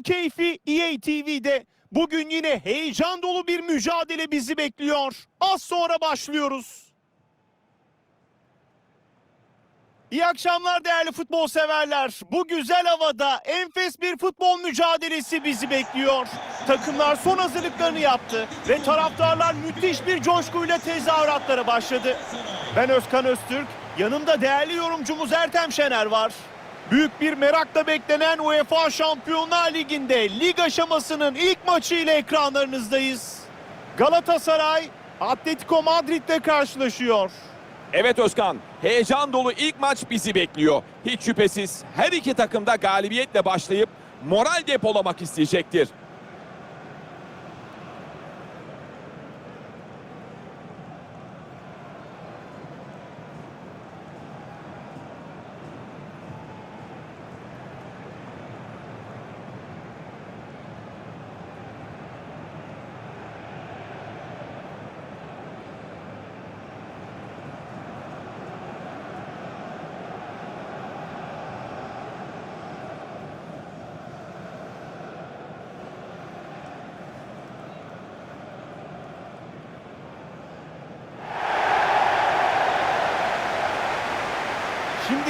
Futbol keyfi EA TV'de. Bugün yine heyecan dolu bir mücadele bizi bekliyor. Az sonra başlıyoruz. İyi akşamlar değerli futbol severler. Bu güzel havada enfes bir futbol mücadelesi bizi bekliyor. Takımlar son hazırlıklarını yaptı ve taraftarlar müthiş bir coşkuyla tezahüratlara başladı. Ben Özkan Öztürk, yanımda değerli yorumcumuz Ertem Şener var. Büyük bir merakla beklenen UEFA Şampiyonlar Ligi'nde lig aşamasının ilk maçı ile ekranlarınızdayız. Galatasaray Atletico Madrid'le karşılaşıyor. Evet Özkan, heyecan dolu ilk maç bizi bekliyor. Hiç şüphesiz her iki takım da galibiyetle başlayıp moral depolamak isteyecektir. Şimdi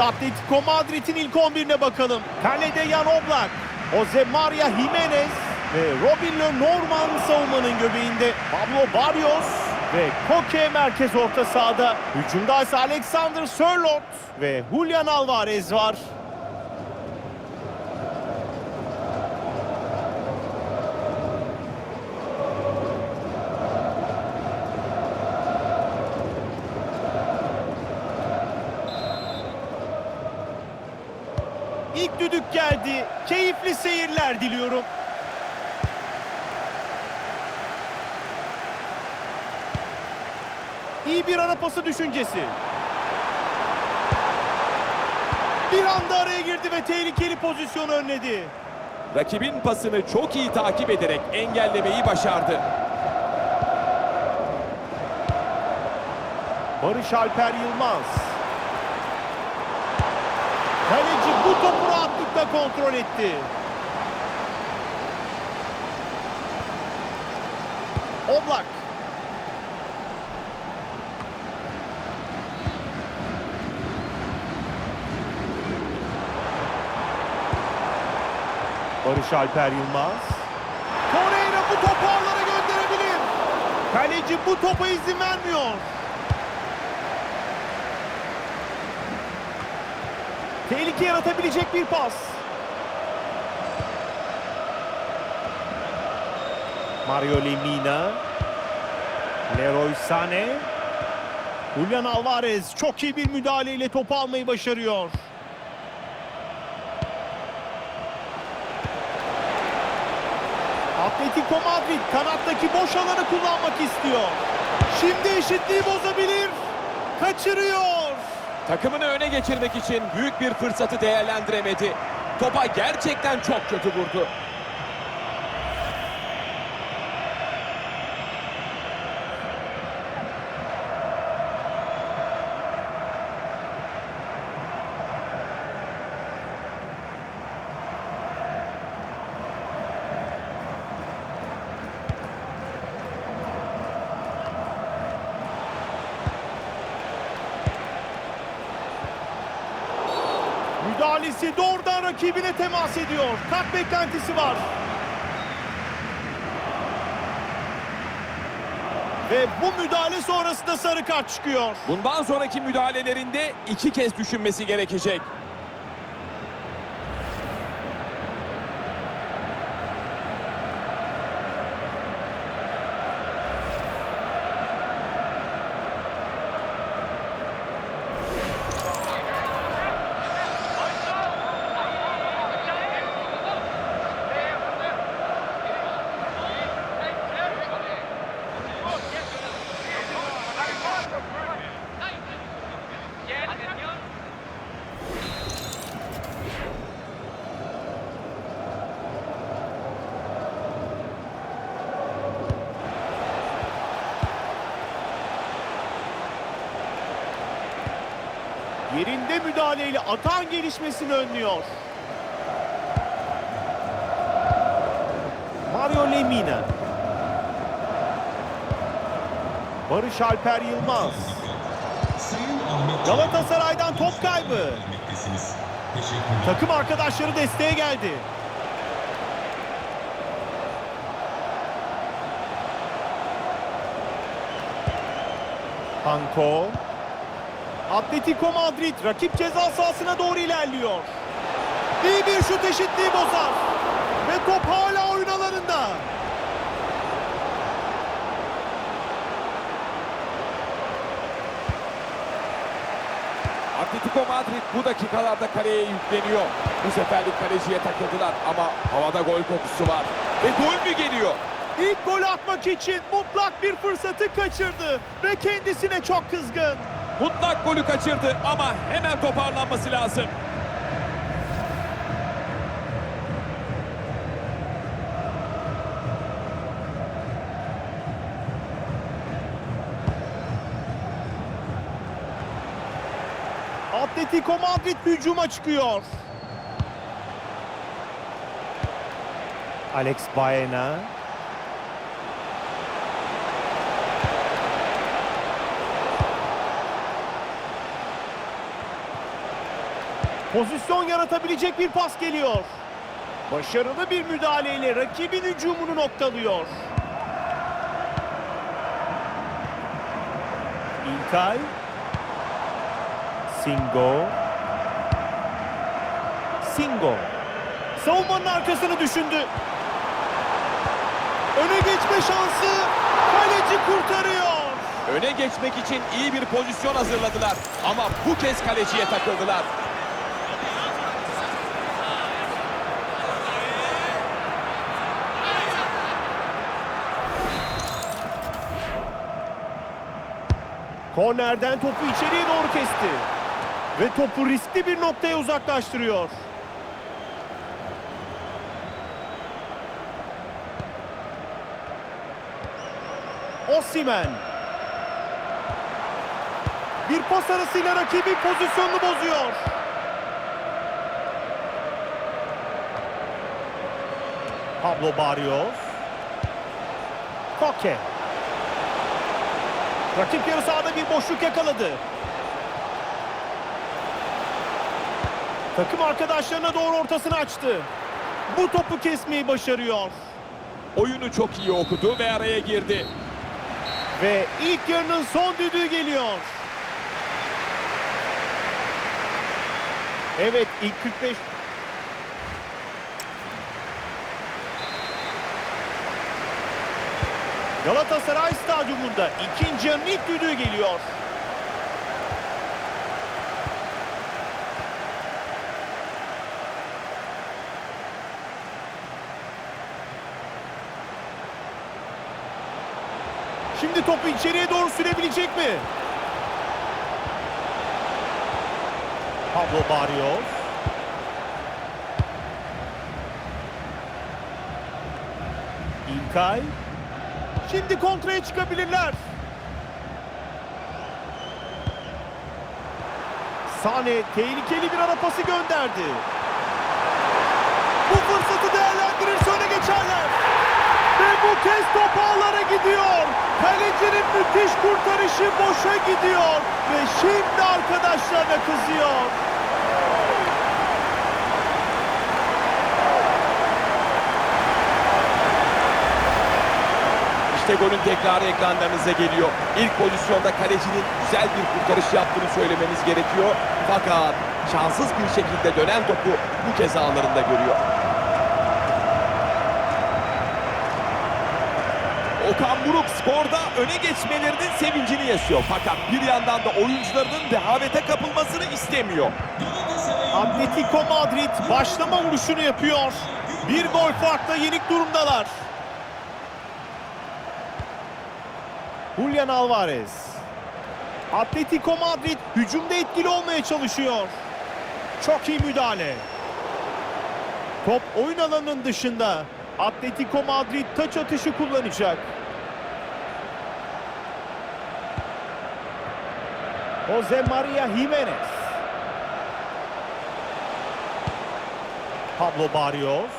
Şimdi Atletico Madrid'in ilk 11'ine bakalım. Kalede Jan Oblak, Jose Maria Jimenez ve Robin Norman savunmanın göbeğinde. Pablo Barrios ve Koke merkez orta sahada. Hücumda ise Alexander Sörloth ve Julian Alvarez var. Geldi. Keyifli seyirler diliyorum. İyi bir ara pası düşüncesi. Bir anda araya girdi ve tehlikeli pozisyonu önledi. Rakibin pasını çok iyi takip ederek engellemeyi başardı. Barış Alper Yılmaz. Kaleci bu topu rahatlıkla kontrol etti. Oblak. Barış Alper Yılmaz. Torreira bu topu ağlara gönderebilir. Kaleci bu topa izin vermiyor. Tehlike yaratabilecek bir pas. Mario Lemina. Leroy Sané. Julian Alvarez çok iyi bir müdahaleyle topu almayı başarıyor. Atletico Madrid kanattaki boş alanı kullanmak istiyor. Şimdi eşitliği bozabilir. Kaçırıyor. Takımını öne geçirmek için büyük bir fırsatı değerlendiremedi. Topa gerçekten çok kötü vurdu. Müdahalesi doğrudan rakibine temas ediyor. Kart beklentisi var. Ve bu müdahale sonrasında sarı kart çıkıyor. Bundan sonraki müdahalelerinde iki kez düşünmesi gerekecek. Yerinde müdahaleyle atan gelişmesini önlüyor. Mario Lemina. Barış Alper Yılmaz. Galatasaray'dan top kaybı. Takım arkadaşları desteğe geldi. Panko. Atletico Madrid rakip ceza sahasına doğru ilerliyor. İyi bir şut eşitliği bozar. Ve top hala oyun alanında. Atletico Madrid bu dakikalarda kaleye yükleniyor. Bu seferlik kaleciye takıldılar ama havada gol kokusu var. Ve gol mü geliyor? İlk gol atmak için mutlak bir fırsatı kaçırdı. Ve kendisine çok kızgın. Mutlak golü kaçırdı ama hemen toparlanması lazım. Atletico Madrid hücuma çıkıyor. Alex Baena. Pozisyon yaratabilecek bir pas geliyor. Başarılı bir müdahaleyle rakibin hücumunu noktalıyor. İlkay. Singo. Singo. Savunmanın arkasını düşündü. Öne geçme şansı. Kaleci kurtarıyor. Öne geçmek için iyi bir pozisyon hazırladılar ama bu kez kaleciye takıldılar. Kornerden topu içeriye doğru kesti. Ve topu riskli bir noktaya uzaklaştırıyor. Osimen. Bir pas arasıyla rakibin pozisyonunu bozuyor. Pablo Barrios. Koke. Rakip yarı sahada bir boşluk yakaladı. Takım arkadaşlarına doğru ortasını açtı. Bu topu kesmeyi başarıyor. Oyunu çok iyi okudu ve araya girdi. Ve ilk yarının son düdüğü geliyor. Evet ilk 45 Galatasaray Stadyumunda ikinci yarının düdüğü geliyor. Şimdi topu içeriye doğru sürebilecek mi? Pablo Barrios. İlkay. Şimdi kontraya çıkabilirler. Sane tehlikeli bir ara pası gönderdi. Bu fırsatı değerlendirirse öne geçerler. Ve bu kez top ağlara gidiyor. Kalecinin müthiş kurtarışı boşa gidiyor. Ve şimdi arkadaşlarına kızıyor. İşte golün tekrarı ekranlarınıza geliyor. İlk pozisyonda kalecinin güzel bir kurtarış yaptığını söylememiz gerekiyor. Fakat şanssız bir şekilde dönen topu bu kez ağlarında görüyor. Okan Buruk sporda öne geçmelerinin sevincini yaşıyor. Fakat bir yandan da oyuncularının rehavete kapılmasını istemiyor. Atletico Madrid başlama vuruşunu yapıyor. Bir gol farkla yenik durumdalar. Julian Alvarez. Atletico Madrid hücumda etkili olmaya çalışıyor. Çok iyi müdahale. Top oyun alanının dışında. Atletico Madrid taç atışı kullanacak. Jose Maria Jimenez. Pablo Barrios.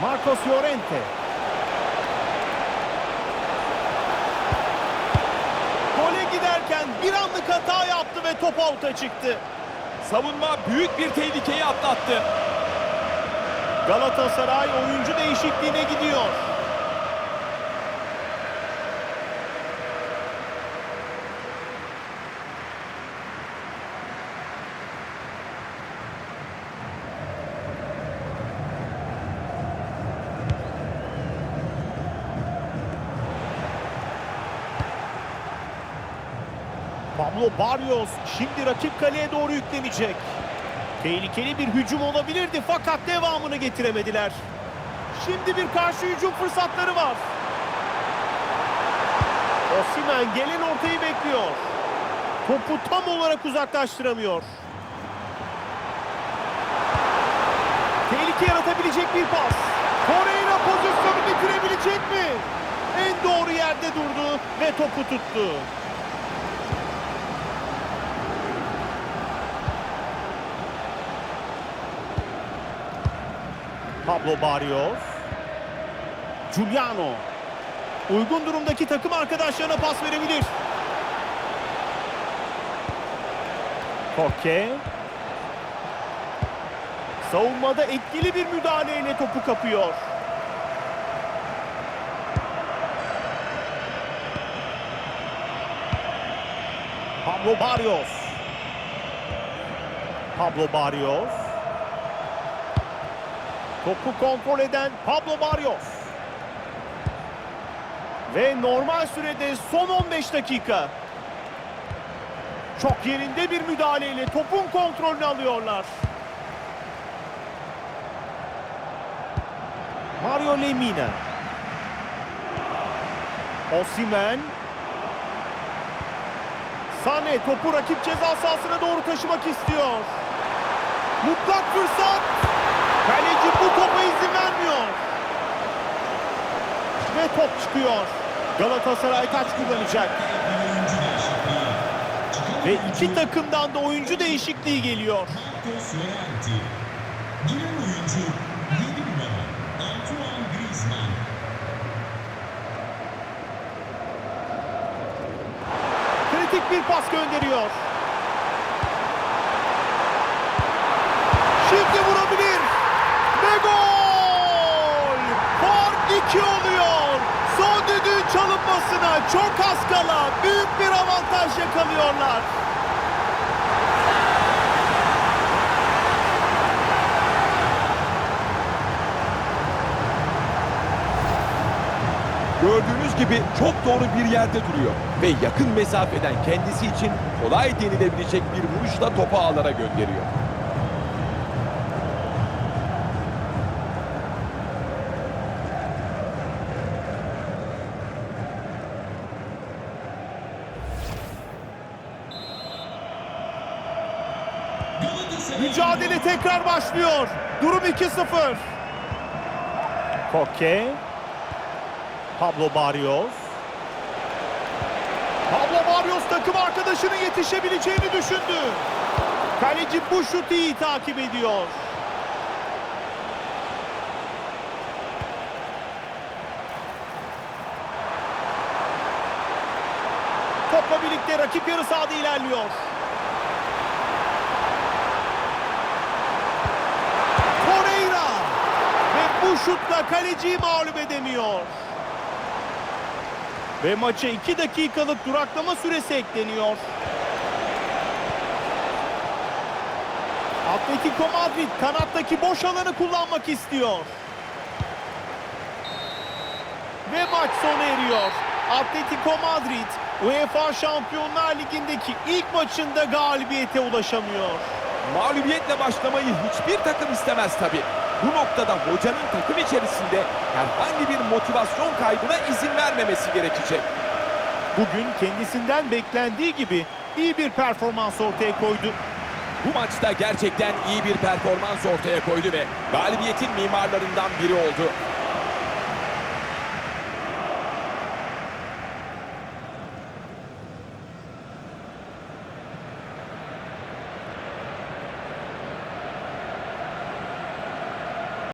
Marcos Llorente. Bir anlık hata yaptı ve top out'a çıktı. Savunma büyük bir tehlikeyi atlattı. Galatasaray oyuncu değişikliğine gidiyor. Pablo Barrios şimdi rakip kaleye doğru yüklenecek. Tehlikeli bir hücum olabilirdi fakat devamını getiremediler. Şimdi bir karşı hücum fırsatları var. Osimhen gelen ortayı bekliyor. Topu tam olarak uzaklaştıramıyor. Tehlike yaratabilecek bir pas. Torreira pozisyonu bitirebilecek mi? En doğru yerde durdu ve topu tuttu. Pablo Barrios. Giuliano. Uygun durumdaki takım arkadaşlarına pas verebilir. Koke. Savunmada etkili bir müdahaleyle topu kapıyor. Pablo Barrios. Pablo Barrios. Topu kontrol eden Pablo Barrios. Ve normal sürede son 15 dakika. Çok yerinde bir müdahaleyle topun kontrolünü alıyorlar. Mario Lemina. Osimhen. Sane topu rakip ceza sahasına doğru taşımak istiyor. Mutlak fırsat. Kaleci bu topa izin vermiyor. Ve top çıkıyor. Galatasaray taç kullanacak. Ve iki takımdan da oyuncu değişikliği geliyor. Marcos Llorente. Giren oyuncu 7 numara Antoine Griezmann. Kritik bir pas gönderiyor. Şimdi vurabilir. Ve gol! Fark 2 oluyor. Son düdüğün çalınmasına çok az kala büyük bir avantaj yakalıyorlar. Gördüğünüz gibi çok doğru bir yerde duruyor. Ve yakın mesafeden kendisi için kolay denilebilecek bir vuruşla topu ağlara gönderiyor. Galatasaray Mücadele tekrar başlıyor. Durum 2-0. Koke. Pablo Barrios. Pablo Barrios takım arkadaşının yetişebileceğini düşündü. Kaleci bu şutu iyi takip ediyor. Topla birlikte rakip yarı sahada ilerliyor. Torreira ve bu şutla kaleciyi mağlup edemiyor. Ve maça 2 dakikalık duraklama süresi ekleniyor. Atletico Madrid kanattaki boş alanı kullanmak istiyor. Ve maç sona eriyor. Atletico Madrid UEFA Şampiyonlar Ligi'ndeki ilk maçında galibiyete ulaşamıyor. Mağlubiyetle başlamayı hiçbir takım istemez tabii. Bu noktada hocanın takım içerisinde herhangi bir motivasyon kaybına izin vermemesi gerekecek. Bugün kendisinden beklendiği gibi iyi bir performans ortaya koydu. Bu maçta gerçekten iyi bir performans ortaya koydu ve galibiyetin mimarlarından biri oldu.